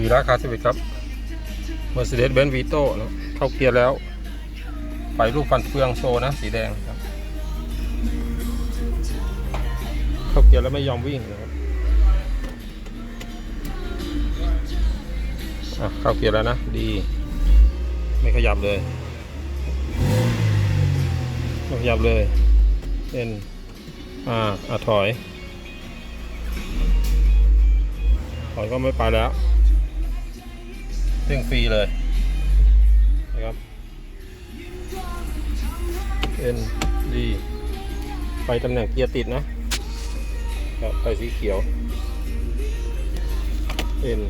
วีราคาสวิตครับ Mercedes-Benz Vito นะเข้าเกียร์แล้วไฟรูปฟันเฟืองโชว์นะ สีแดงครับ เข้าเกียร์แล้วไม่ยอมวิ่งนะครับอะเข้าเกียร์แล้วนะ ดี ไม่ขยับเลย ไม่ขยับเลยเป็นอ่าอะถอย ถอยก็ไม่ไปแล้ว เร่งฟรีเลยนะครับ N D ไปตำแหน่งเกียร์ติดนะครับไปสีเขียว N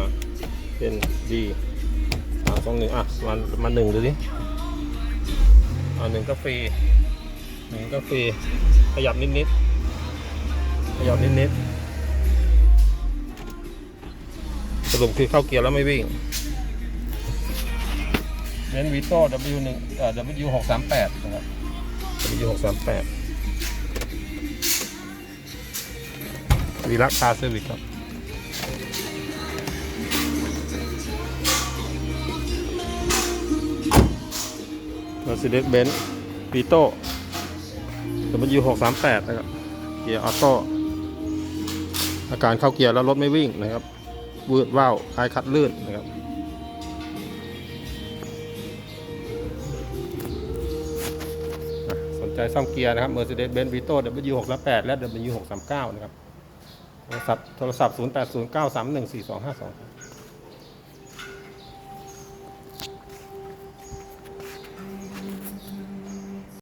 R N D สามสองหนึ่งอะมามาหนึ่งดูดิอ่าหนึ่งก็ฟรีหนึ่งก็ฟรีขยับนิดๆขยับนิดๆ สรุปคือเข้าเกียร์แล้วไม่วิ่งเบนวิโต้ W หนึ่งเอ่อ W หกสามแปดนะครับ W หกสามแปดวีรักคาเซอร์วิสครับ Mercedes-Benz Vito W หกสามแปดนะครับ เกียร์ออโต้อาการเข้าเกียร์แล้วรถไม่วิ่งนะครับ วืดว่าวคล้ายคัดลื่นนะครับสนใจซ่อมเกียร์นะครับ Mercedes-Benz Vito W638 และ W639 นะครับ โทรศัพท์โทรศัพท์ 0809314252